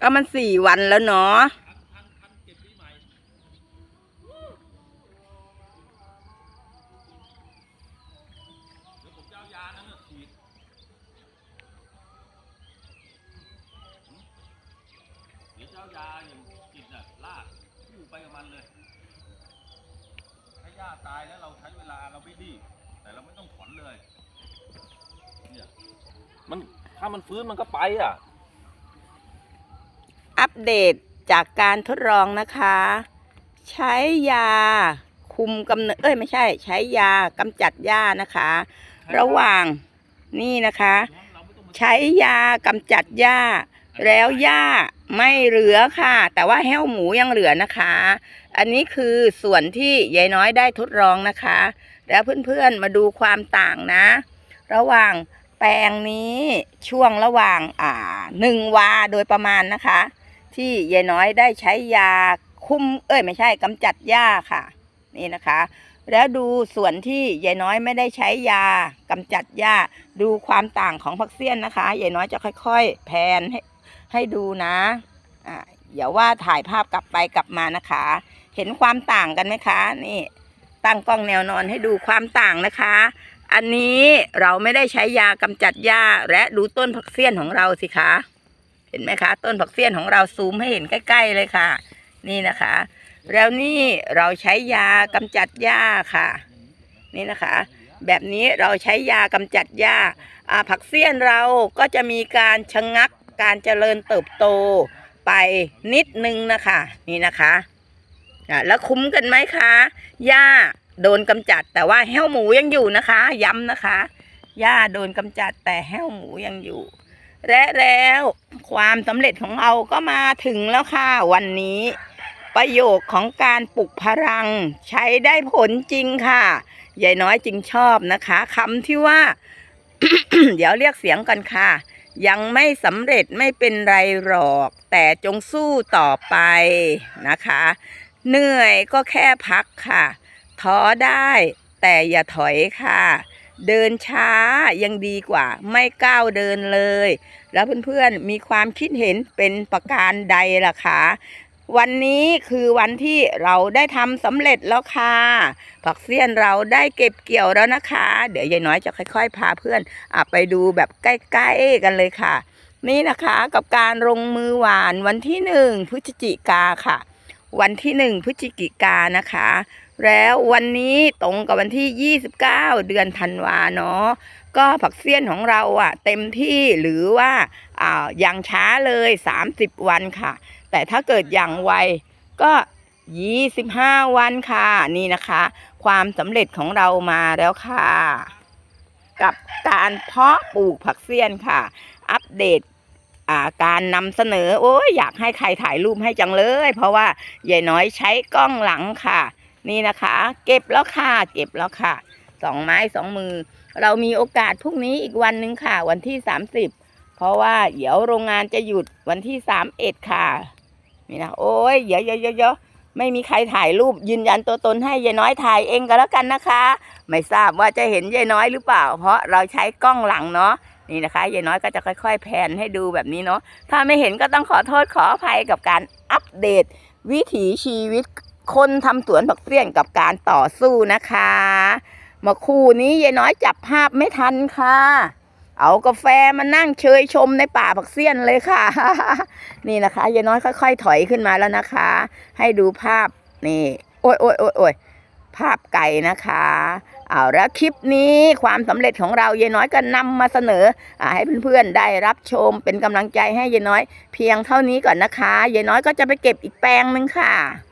ก็มันสี่วันแล้วเนาะเดี๋ยวผมจะเอายานั้นน่ะฉีดเดี๋ยวจะเอายาอย่างจิตน่ะลาปูไปกับมันเลยถ้าหญ้าตายแล้วเราใช้เวลาเราไม่รีแต่เราไม่ต้องถอนเลย เนี่ย มันถ้ามันฟื้นมันก็ไปอะ อัปเดตจากการทดลองนะคะ ใช้ยาคุมกำเนิดเอ้ยไม่ใช่ ใช้ยากำจัดหญ้านะคะ ระหว่างนี่นะคะ ใช้ยากำจัดหญ้า แล้วหญ้าไม่เหลือค่ะ แต่ว่าแห้วหมูยังเหลือนะคะ อันนี้คือส่วนที่ยายน้อยได้ทดลองนะคะ แล้วเพื่อนๆมาดูความต่างนะ ระหว่างแปลงนี้ช่วงระหว่างอ่าหนึ่งวาโดยประมาณนะคะ ที่ยายน้อยได้ใช้ยาคุมเอ้ยไม่ใช่กำจัดหญ้าค่ะ นี่นะคะ แล้วดูส่วนที่ยายน้อยไม่ได้ใช้ยากำจัดหญ้าดูความต่างของผักเสี้ยนนะคะยายน้อยจะค่อย ๆ แพนให้ให้ดูนะอ่าอย่าว่าถ่ายภาพกลับไปกลับมานะคะ เห็นความต่างกันไหมคะ นี่ตั้งกล้องแนวนอนให้ดูความต่างนะคะ อันนี้เราไม่ได้ใช้ยากำจัดหญ้าและดูต้นผักเสี้ยนของเราสิคะ เห็นไหมคะ ต้นผักเสี้ยนของเราซูมให้เห็นใกล้ ๆ เลยค่ะ นี่นะคะ แล้วนี่เราใช้ยากำจัดหญ้าค่ะ นี่นะคะ แบบนี้เราใช้ยากำจัดหญ้าผักเสี้ยนเราก็จะมีการชะงักการเจริญเติบโตไปนิดนึงนะคะ นี่นะคะแล้วคุ้มกันไหมคะหญ้าโดนกำจัด แต่ว่าแห้วหมูยังอยู่นะคะ ย้ำนะคะหญ้าโดนกำจัดแต่แห้วหมูยังอยู่ และแล้วความสำเร็จของเราก็มาถึงแล้วค่ะวันนี้ ประโยคของการปลุกพลัง ใช้ได้ผลจริงค่ะยายน้อยจึงชอบนะคะคำที่ว่า เดี๋ยวเรียกเสียงกันค่ะ ยังไม่สำเร็จไม่เป็นไรหรอก แต่จงสู้ต่อไปนะคะ เหนื่อยก็แค่พักค่ะ ท้อได้แต่อย่าถอยค่ะ เดินช้ายังดีกว่า ไม่ก้าวเดินเลย แล้วเพื่อนๆมีความคิดเห็นเป็นประการใดล่ะคะวันนี้คือวันที่เราได้ทำสำเร็จแล้วค่ะ ผักเสี้ยนเราได้เก็บเกี่ยวแล้วนะคะ เดี๋ยวยายน้อยจะค่อยๆ พาเพื่อนอไปดูแบบใกล้ๆกันเลยค่ะ นี่นะคะกับการลงมือหวานวันที่หนึ่งพฤศจิกาค่ะ วันที่หนึ่งพฤศจิกานะคะ แล้ววันนี้ตรงกับวันที่ 29 เดือนธันวาเนาะก็ผักเสี้ยนของเราอะเต็มที่หรือว่าอ่าอย่างช้าเลย 30 วันค่ะ แต่ถ้าเกิดอย่างไวก็25วันค่ะ นี่นะคะ ความสำเร็จของเรามาแล้วค่ะ กับการเพาะปลูกผักเสี้ยนค่ะ อัปเดต การนำเสนอ โอ้ยอยากให้ใครถ่ายรูปให้จังเลย เพราะว่ายายน้อยใช้กล้องหลังค่ะ นี่นะคะ เก็บแล้วค่ะ เก็บแล้วค่ะสองไม้สองมือ เรามีโอกาสพรุ่งนี้อีกวันหนึ่งค่ะ วันที่30เพราะว่าเดี๋ยวโรงงานจะหยุดวันที่31ค่ะ นี่นะโอ้ยเยวเดี๋ยวเยวเดี๋ยวไม่มีใครถ่ายรูปยืนยันตัวตนให้ยายน้อยถ่ายเองก็แล้วกันนะคะ ไม่ทราบว่าจะเห็นยายน้อยหรือเปล่า เพราะเราใช้กล้องหลังเนาะ นี่นะคะยายน้อยก็จะค่อย ๆ แพนให้ดูแบบนี้เนาะถ้าไม่เห็นก็ต้องขอโทษขออภัยกับการอัปเดต วิถีชีวิตคนทำสวนผักเสี้ยนกับการต่อสู้นะคะมาคู่นี้ยายน้อยจับภาพไม่ทันค่ะ เอากาแฟมานั่งเชยชมในป่าผักเสี้ยนเลยค่ะ นี่นะคะยายน้อยค่อย ๆ ถอยขึ้นมาแล้วนะคะ ให้ดูภาพนี่ โอ้ยโอ้ยโอ้ยโอ้ย ภาพไก่นะคะเอาแล้วคลิปนี้ความสำเร็จของเรายายน้อยก็นำมาเสนออให้เพื่อนๆได้รับชมเป็นกำลังใจให้ยายน้อย เพียงเท่านี้ก่อนนะคะยายน้อยก็จะไปเก็บอีกแปลงหนึ่งค่ะ